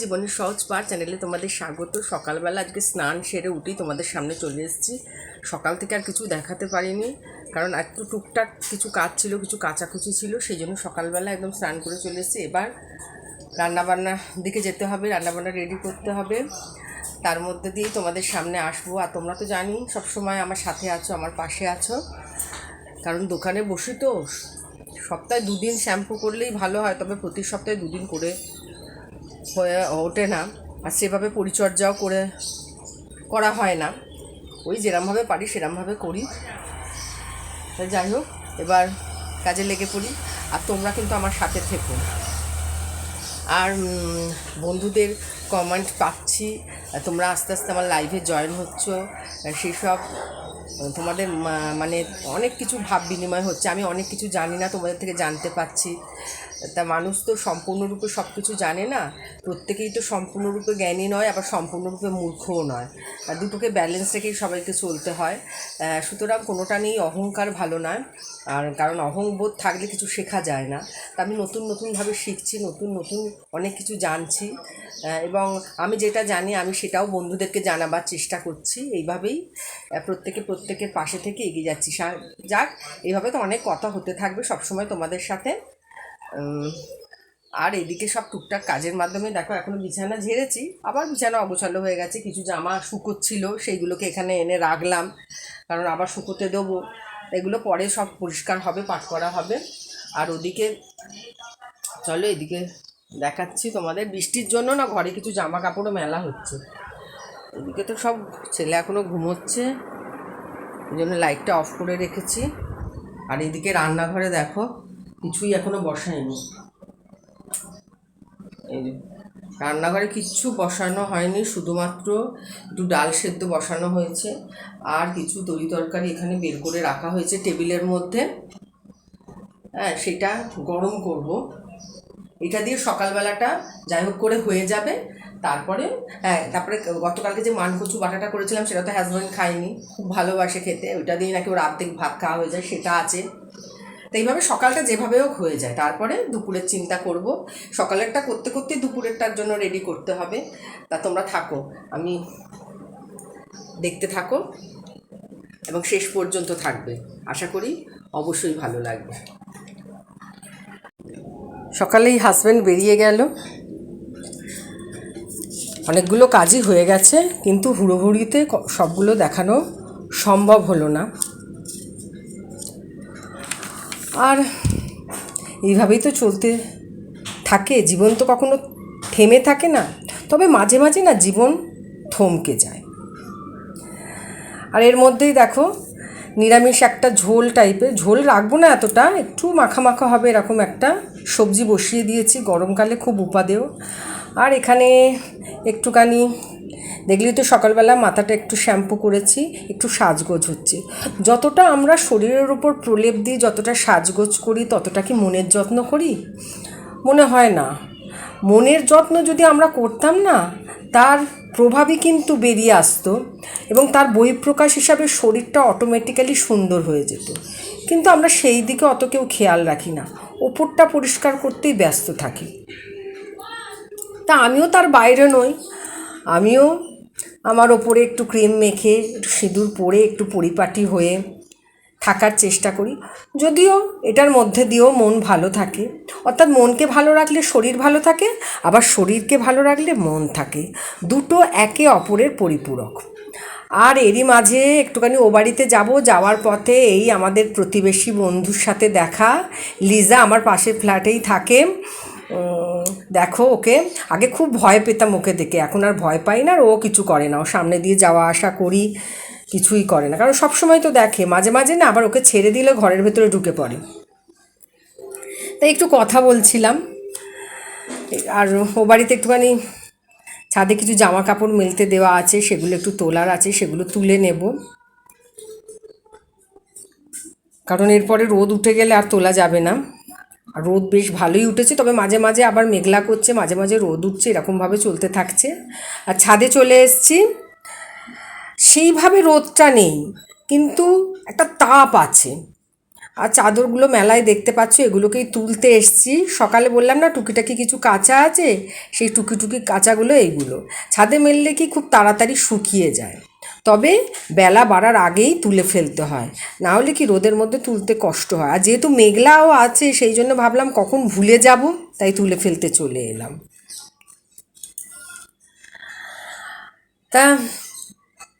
জীবনের সহজ পার চ্যানেলে তোমাদের স্বাগত। সকালবেলা আজকে স্নান সেরে উঠেই তোমাদের সামনে চলে এসেছি। সকাল থেকে আর কিছু দেখাতে পারিনি, কারণ একটু টুকটাক কিছু কাজ ছিল, কিছু কাচাকুচি ছিল, সেই জন্য সকালবেলা একদম স্নান করে চলে এসেছি। এবার রান্নাবান্নার দিকে যেতে হবে, রান্নাবান্না রেডি করতে হবে। তার মধ্যে দিয়েই তোমাদের সামনে আসব। আর তোমরা তো জানি সবসময় আমার সাথে আছো, আমার পাশে আছো। কারণ দোকানে বসি তো, সপ্তাহে দুদিন শ্যাম্পু করলেই ভালো হয়, তবে প্রতি সপ্তাহে দুদিন করে হয়ে ওঠে না। আর সেভাবে পরিচর্যাও করে, করা হয় না। ওই যেরমভাবে পারি সেরমভাবে করি। যাই হোক, এবার কাজে লেগে পড়ি। আর তোমরা কিন্তু আমার সাথে থেকো। আর বন্ধুদের কমেন্ট পাচ্ছি। তোমরা আস্তে আস্তে আমার লাইভে জয়েন হচ্ছ। সেসব, তোমাদের মানে অনেক কিছু ভাব বিনিময় হচ্ছে। আমি অনেক কিছু জানি না, তোমাদের থেকে জানতে পাচ্ছি তা মানুষ তো সম্পূর্ণরূপে সব কিছু জানে না। প্রত্যেকেই তো সম্পূর্ণরূপে জ্ঞানী নয়, আবার সম্পূর্ণরূপে মূর্খও নয়। দুটোকে ব্যালেন্স রেখেই সবাইকে চলতে হয়। সুতরাং কোনোটা নিয়েই অহংকার ভালো নয়। আর কারণ অহংবোধ থাকলে কিছু শেখা যায় না। তা আমি নতুন নতুনভাবে শিখছি, নতুন নতুন অনেক কিছু জানছি। এবং আমি যেটা জানি, আমি সেটাও বন্ধুদেরকে জানাবার চেষ্টা করছি। এইভাবেই প্রত্যেকে প্রত্যেকের পাশে থেকে এগিয়ে যাচ্ছি। যাক এইভাবে তো অনেক কথা হতে থাকবে। সবসময় তোমাদের সাথে আর এদিকে সব টুকটাক কাজের মাধ্যমে দেখো এখনও বিছানা ঝেড়েছি, আবার বিছানা অগোছালো হয়ে গেছে, কিছু জামা শুকোচ্ছিল, সেইগুলোকে এখানে এনে রাখলাম, কারণ আবার শুকোতে দেবো, এগুলো পরে সব পরিষ্কার হবে, পাট করা হবে, আর ওদিকে চলো এদিকে দেখাচ্ছি তোমাদের, বৃষ্টির জন্য না ঘরে কিছু জামা কাপড়ও মেলা হচ্ছে, এদিকে তো সব ছেলে এখনও ঘুমোচ্ছে, এই জন্য লাইটটা অফ করে রেখেছি, আর এদিকে রান্নাঘরে দেখো কিছুই এখনও বসায়নি। রান্নাঘরে কিচ্ছু বসানো হয়নি, শুধুমাত্র একটু ডাল সেদ্ধ বসানো হয়েছে। আর কিছু তরি তরকারি এখানে বের করে রাখা হয়েছে টেবিলের মধ্যে। হ্যাঁ সেটা গরম করব। এটা দিয়ে সকালবেলাটা যাই হোক করে হয়ে যাবে। তারপরে হ্যাঁ তারপরে গতকালকে যে মানকচু বাটাটা করেছিলাম, সেটা তো হাজব্যান্ড খায়নি খুব ভালোবাসে খেতে। ওইটা দিয়ে নাকি ওর অর্ধেক ভাত খাওয়া হয়ে যায়, সেটা আছে। তো এইভাবে সকালটা যেভাবে হোক হয়ে যায়। তারপরে দুপুরের চিন্তা করব। সকালেরটা করতে করতে দুপুরেরটার জন্য রেডি করতে হবে। তা তোমরা থাকো। আমি দেখতে থাকো এবং শেষ পর্যন্ত থাকবে। আশা করি অবশ্যই ভালো লাগবে। সকালেই হাজব্যান্ড বেরিয়ে গেল। অনেকগুলো কাজই হয়ে গেছে, কিন্তু হুড়োহুড়িতে সবগুলো দেখানো সম্ভব হলো না। আর এইভাবেই তো চলতে থাকে। জীবন তো কখনো থেমে থাকে না, তবে মাঝে মাঝে না জীবন থমকে যায়। আর এর মধ্যেই দেখো, নিরামিষ একটা ঝোল টাইপের ঝোল রাখব না এতটা, একটু মাখা মাখা হবে এরকম একটা। সবজি বসিয়ে দিয়েছি, গরমকালে খুব উপাদেয়। আর এখানে একটুখানি, দেখলি তো সকালবেলা মাথাটা একটু শ্যাম্পু করেছি, একটু সাজগোজ হচ্ছে। যতটা আমরা শরীরের উপর প্রলেপ দিই, যতটা সাজগোজ করি, ততটা কি মনের যত্ন করি? মনে হয় না। মনের যত্ন যদি আমরা করতাম না, তার প্রভাবই কিন্তু বেরিয়ে আসতো এবং তার বহিঃপ্রকাশ হিসাবে শরীরটা অটোমেটিক্যালি সুন্দর হয়ে যেত। কিন্তু আমরা সেই দিকে অত কেউ খেয়াল রাখি না। ওপরটা পরিষ্কার করতেই ব্যস্ত থাকি। তা আমিও তার বাইরে নই। আমিও আমার ওপরে একটু ক্রিম মেখে, একটু সিঁদুর পরে একটু পরিপাটি হয়ে থাকার চেষ্টা করি। যদিও এটার মধ্যে দিয়েও মন ভালো থাকে। অর্থাৎ মনকে ভালো রাখলে শরীর ভালো থাকে, আবার শরীরকে ভালো রাখলে মন থাকে। দুটো একে অপরের পরিপূরক। আর এরই মাঝে একটুখানি ও বাড়িতে যাব, যাওয়ার পথে এই আমাদের প্রতিবেশী বন্ধুর সাথে দেখা। লিজা আমার পাশের ফ্ল্যাটেই থাকে। দেখো ওকে, আগে খুব ভয় পেতাম ওকে দেখে, এখন আর ভয় পাই না আর ও কিছু করে না। ও সামনে দিয়ে যাওয়া আসা করি, কিছুই করে না। কারণ সবসময় তো দেখে, মাঝে মাঝে না, আবার ওকে ছেড়ে দিলে ঘরের ভেতরে ঢুকে পড়ে। তাই একটু কথা বলছিলাম। আর ও বাড়িতে একটুখানি ছাদে কিছু জামা কাপড় মেলতে দেওয়া আছে, সেগুলো একটু তোলার আছে, সেগুলো তুলে নেব। কারণ এরপরে রোদ উঠে গেলে আর তোলা যাবে না। রোদ বেশ ভালোই উঠেছে, তবে মাঝে মাঝে আবার মেঘলা করছে, মাঝে মাঝে রোদ উঠছে, এরকমভাবে চলতে থাকছে। আর ছাদে চলে এসেছি। সেইভাবে রোদটা নেই, কিন্তু একটা তাপ আছে। আর চাদরগুলো মেলায় দেখতে পাচ্ছ, এগুলোকেই তুলতে এসছি। সকালে বললাম না, টুকিটাকি কিছু কাঁচা আছে? সেই টুকি টুকি কাঁচাগুলো এইগুলো। ছাদে মেললে কি খুব তাড়াতাড়ি শুকিয়ে যায়? তবে বেলা বাড়ার আগেই তুলে ফেলতে হয়। না হলে কি রোদের মধ্যে তুলতে কষ্ট হয়? আর যেহেতু মেঘলাও আছে, সেই জন্য ভাবলাম কখন ভুলে যাব? তাই তুলে ফেলতে চলে এলাম। তা,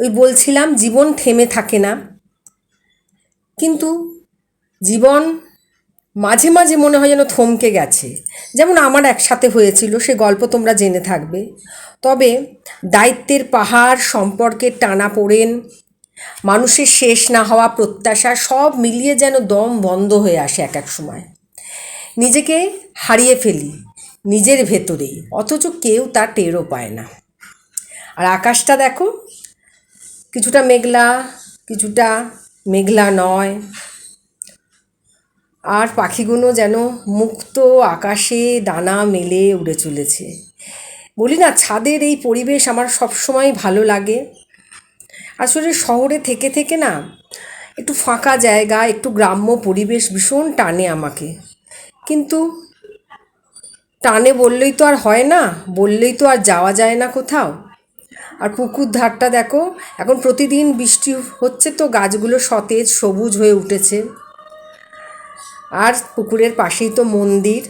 ওই বলছিলাম জীবন থেমে থাকে না। কিন্তু জীবন মাঝে মাঝে মনে হয় যেন থমকে গেছে। যেমন আমার একসাথে হয়েছিল, সে গল্প তোমরা জেনে থাকবে। তবে দায়িত্বের পাহাড় সম্পর্কের টানা পড়েন, মানুষের শেষ না হওয়া প্রত্যাশা সব মিলিয়ে যেন দম বন্ধ হয়ে আসে এক এক সময়। নিজেকে হারিয়ে ফেলি, নিজের ভেতরেই অথচ কেউ তা টেরও পায় না। আর আকাশটা দেখো, কিছুটা মেঘলা কিছুটা মেঘলা নয়। আর পাখিগুলো যেন মুক্ত আকাশে ডানা মেলে উড়ে চলেছে। বলি না, ছাদের এই পরিবেশ আমার সবসময় ভালো লাগে। আসলে শহরে থেকে থেকে না একটু ফাঁকা জায়গা, একটু গ্রাম্য পরিবেশ ভীষণ টানে আমাকে। কিন্তু টানে বললেই তো আর হয় না, বললেই তো আর যাওয়া যায় না কোথাও। আর পুকুর ধারটা দেখো, এখন প্রতিদিন বৃষ্টি হচ্ছে তো গাছগুলো সতেজ, সবুজ হয়ে উঠেছে। আর পুকুরের পাশেই তো মন্দির।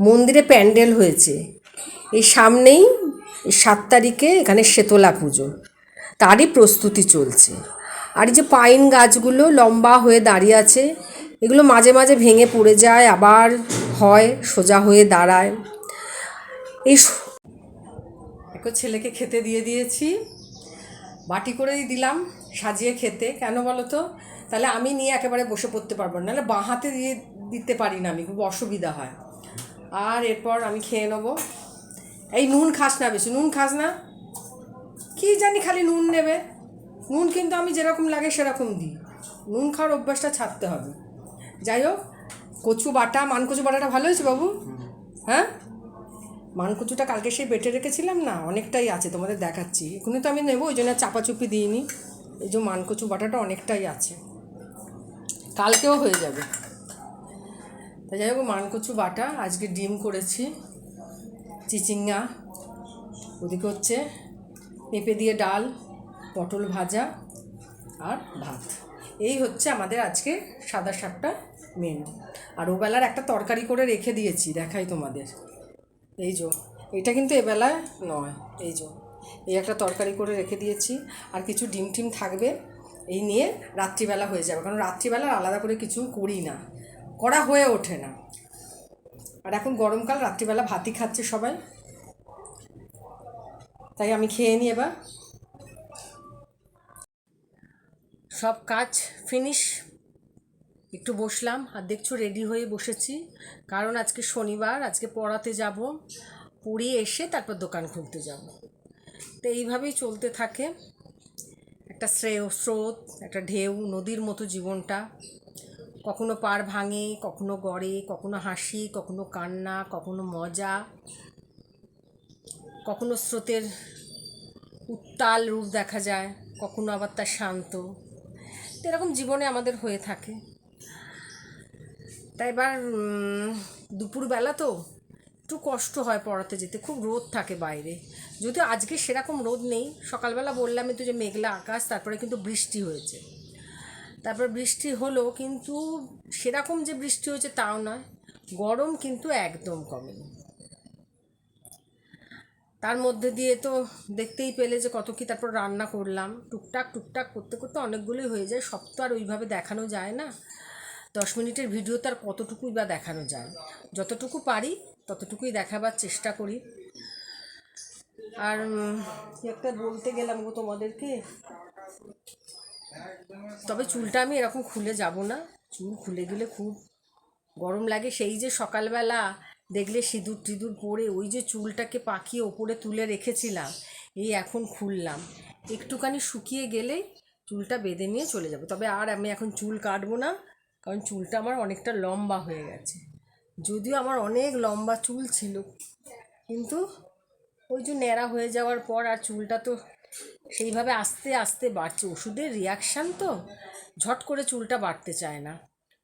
মন্দিরে প্যান্ডেল হয়েছে। এই সামনেই সাত তারিখে এখানে শেতলা পুজো। তারই প্রস্তুতি চলছে। আর এই যে পাইন গাছগুলো লম্বা হয়ে দাঁড়িয়ে আছে, এগুলো মাঝে মাঝে ভেঙে পড়ে যায়, আবার হয়, সোজা হয়ে দাঁড়ায়। এই দেখো ছেলেকে খেতে দিয়ে দিয়েছি। বাটি করেই দিলাম, সাজিয়ে খেতে। কেন বলো তো? তাহলে আমি নিয়ে একেবারে বসে পড়তে পারব না। নাহলে বাঁ হাতে দিয়ে দিতে পারি না আমি, খুব অসুবিধা হয়। আর এরপর আমি খেয়ে নেব। এই নুন খাস না বেশি, নুন খাস না। কি জানি খালি নুন নেবে। নুন কিন্তু আমি যেরকম লাগে সেরকম দিই। নুন খাওয়ার অভ্যাসটা ছাড়তে হবে। যাই হোক, কচু বাটা মান কচু বাটাটা ভালো হয়েছে বাবু? হ্যাঁ? মানকচুটা কালকে সেই বেটে রেখেছিলাম না, অনেকটাই আছে তোমাদের দেখাচ্ছি। এখনই তো আমি নেব, ওই জন্য চাপাচুপি দিইনি। এই যে মানকচু বাটাটা অনেকটাই আছে। কালকেও হয়ে যাবে। তা যাই হোক, মানকচু বাটা, আজকে ডিম করেছি, চিচিঙ্গা, ওদিকে হচ্ছে পেঁপে দিয়ে ডাল, পটল ভাজা আর ভাত। এই হচ্ছে আমাদের আজকে সাদা শাকটা মেনু আর ওবেলার একটা তরকারি করে রেখে দিয়েছি, দেখাই তোমাদের। এই যো, এটা কিন্তু এবেলায় নয়, এই যো। এই একটা তরকারি করে রেখে দিয়েছি, আর কিছু ডিম টিম থাকবে। এই নিয়ে রাত্রিবেলা হয়ে যাবে। কারণ রাত্রিবেলা আলাদা করে কিছু করি না। করা হয়ে ওঠে না। আর এখন গরমকাল, রাত্রিবেলা ভাতই খাচ্ছে সবাই। তাই আমি খেয়ে নিই এবার। সব কাজ ফিনিশ একটু বসলাম। আর দেখছ রেডি হয়ে বসেছি। কারণ আজকে শনিবার, আজকে পড়াতে যাব। পড়িয়ে এসে তারপর দোকান খুলতে যাব। তো এইভাবেই চলতে থাকে। একটা শ্রেয় স্রোত, একটা ঢেউ, নদীর মতো জীবনটা। কখনো পার ভাঙে, কখনো গড়ে, কখনো হাসি, কখনো কান্না, কখনো মজা, কখনো স্রোতের উত্তাল রূপ দেখা যায়, কখনো আবার তার শান্ত। এরকম জীবনে আমাদের হয়ে থাকে। তাই এবার দুপুরবেলা তো একটু কষ্ট হয় পড়াতে যেতে, খুব রোদ থাকে বাইরে। যদিও আজকে সেরকম রোদ নেই, সকালবেলা বললামই তো যে মেঘলা আকাশ, তারপরে কিন্তু বৃষ্টি হয়েছে। তারপর বৃষ্টি হলো, কিন্তু সেরকম যে বৃষ্টি হয়েছে তাও নয়, গরম কিন্তু একদম কমেনি। তার মধ্যে দিয়ে তো দেখতেই পেলে যে কত কি তারপর রান্না করলাম। টুকটাক টুকটাক করতে করতে অনেকগুলোই হয়ে যায়, সব তো আর ওইভাবে দেখানো যায় না। দশ মিনিটের ভিডিও তার কতটুকুই বা দেখানো যায়। যতটুকু পারি ততটুকুই দেখাবার চেষ্টা করি। আর কি একটা বলতে গেলাম গো তোমাদেরকে? তবে চুলটা আমি এরকম খুলে যাব না। চুল খুলে গেলে খুব গরম লাগে। সেই যে সকালবেলা দেখলে সিঁদুর টিঁদুর পরে ওই যে চুলটাকে পাকিয়ে ওপরে তুলে রেখেছিলাম, এই এখন খুললাম। একটুখানি শুকিয়ে গেলেই চুলটা বেঁধে নিয়ে চলে যাব। তবে আর আমি এখন চুল কাটবো না, কারণ চুলটা আমার অনেকটা লম্বা হয়ে গেছে। যদিও আমার অনেক লম্বা চুল ছিল, কিন্তু ওই যে ন্যাড়া হয়ে যাওয়ার পর আর চুলটা তো সেইভাবে আস্তে আস্তে বাড়ছে। ওষুধের রিয়াকশান তো ঝট করে চুলটা বাড়তে চায় না।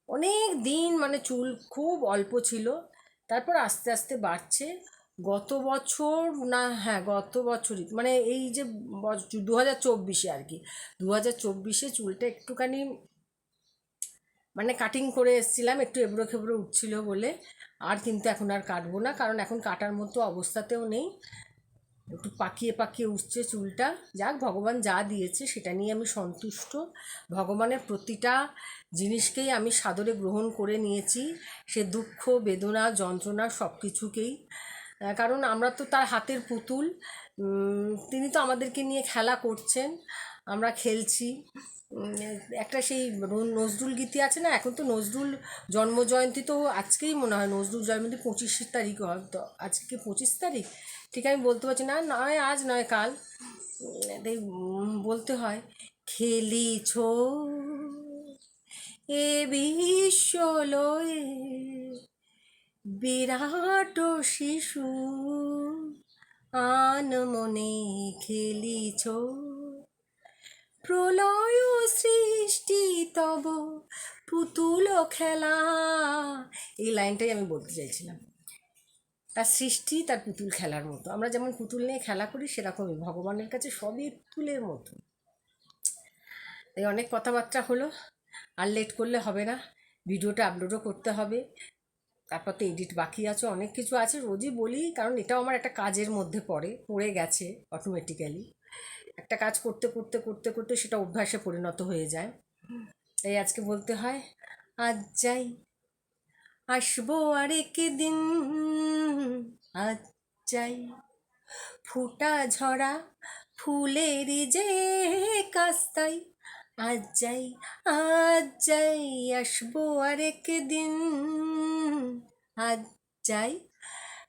অনেক দিন মানে চুল খুব অল্প ছিল, তারপর আস্তে আস্তে বাড়ছে। গত বছর না হ্যাঁ গত বছরই মানে এই যে দু হাজার চব্বিশে আর কি, দু হাজার চব্বিশে চুলটা একটুখানি মানে কাটিং করে এসছিলাম, একটু এবড়ো খেবড়ো উঠছিল বলে। আর কিন্তু এখন আর কাটবো না, কারণ এখন কাটার মতো অবস্থাতেও নেই। একটু পাকিয়ে পাকিয়ে উঠছে চুলটা। যাক, ভগবান যা দিয়েছে সেটা নিয়ে আমি সন্তুষ্ট। ভগবানের প্রতিটা জিনিসকেই আমি সাদরে গ্রহণ করে নিয়েছি। সে দুঃখ, বেদনা, যন্ত্রণা সব কিছুকেই কারণ আমরা তো তার হাতের পুতুল। তিনি তো আমাদেরকে নিয়ে খেলা করছেন। আমরা খেলছি। একটা সেই নজরুল গীতি আছে না, এখন তো নজরুল জন্মজয়ন্তী তো আজকেই মনে হয়, নজরুল জয়ন্তী পঁচিশ তারিখ হয় তো, আজকে কি পঁচিশ তারিখ? ঠিক আমি বলতে পারছি না, নয় আজ নয় কাল। বলতে হয়, খেলিছ এ বিশ্বলয়ে বিরাট শিশু আন মনে খেলিছ। প্রলয় সৃষ্টি তব পুতুল খেলা। এই লাইনটাই আমি বলতে চাইছিলাম। তার সৃষ্টি, তার পুতুল খেলার মতো। আমরা যেমন পুতুল নিয়ে খেলা করি সেরকমই ভগবানের কাছে সবই পুতুলের মতো। এই অনেক কথাবার্তা হলো, আর লেট করলে হবে না। ভিডিওটা আপলোডও করতে হবে। তারপর তো এডিট বাকি আছে, অনেক কিছু আছে। রোজই বলি, কারণ এটাও আমার একটা কাজের মধ্যে পড়ে পড়ে গেছে অটোমেটিক্যালি একটা কাজ করতে করতে করতে করতে সেটা অভ্যাসে পরিণত হয়ে যায়। তাই আজকে বলতে হয়, আজ যাই, আসব আরেক দিন। আজ যাই, ফুটা ঝরা ফুলের যে কাস্তাই। আজ যাই আজ যাই, আসব আরেক দিন। আজ যাই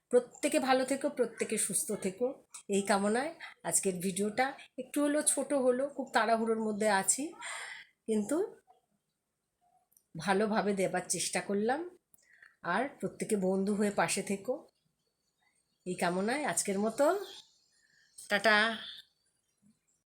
প্রত্যেকে ভালো থেকো, প্রত্যেকে সুস্থ থেকো। এই কামনায় আজকের ভিডিওটা একটু হলো ছোট হলো খুব তাড়াহুড়োর মধ্যে আছি। কিন্তু ভালোভাবে দেবার চেষ্টা করলাম। আর প্রত্যেকে বন্ধু হয়ে পাশে থেকো। এই কামনায় আজকের মতো টাটা।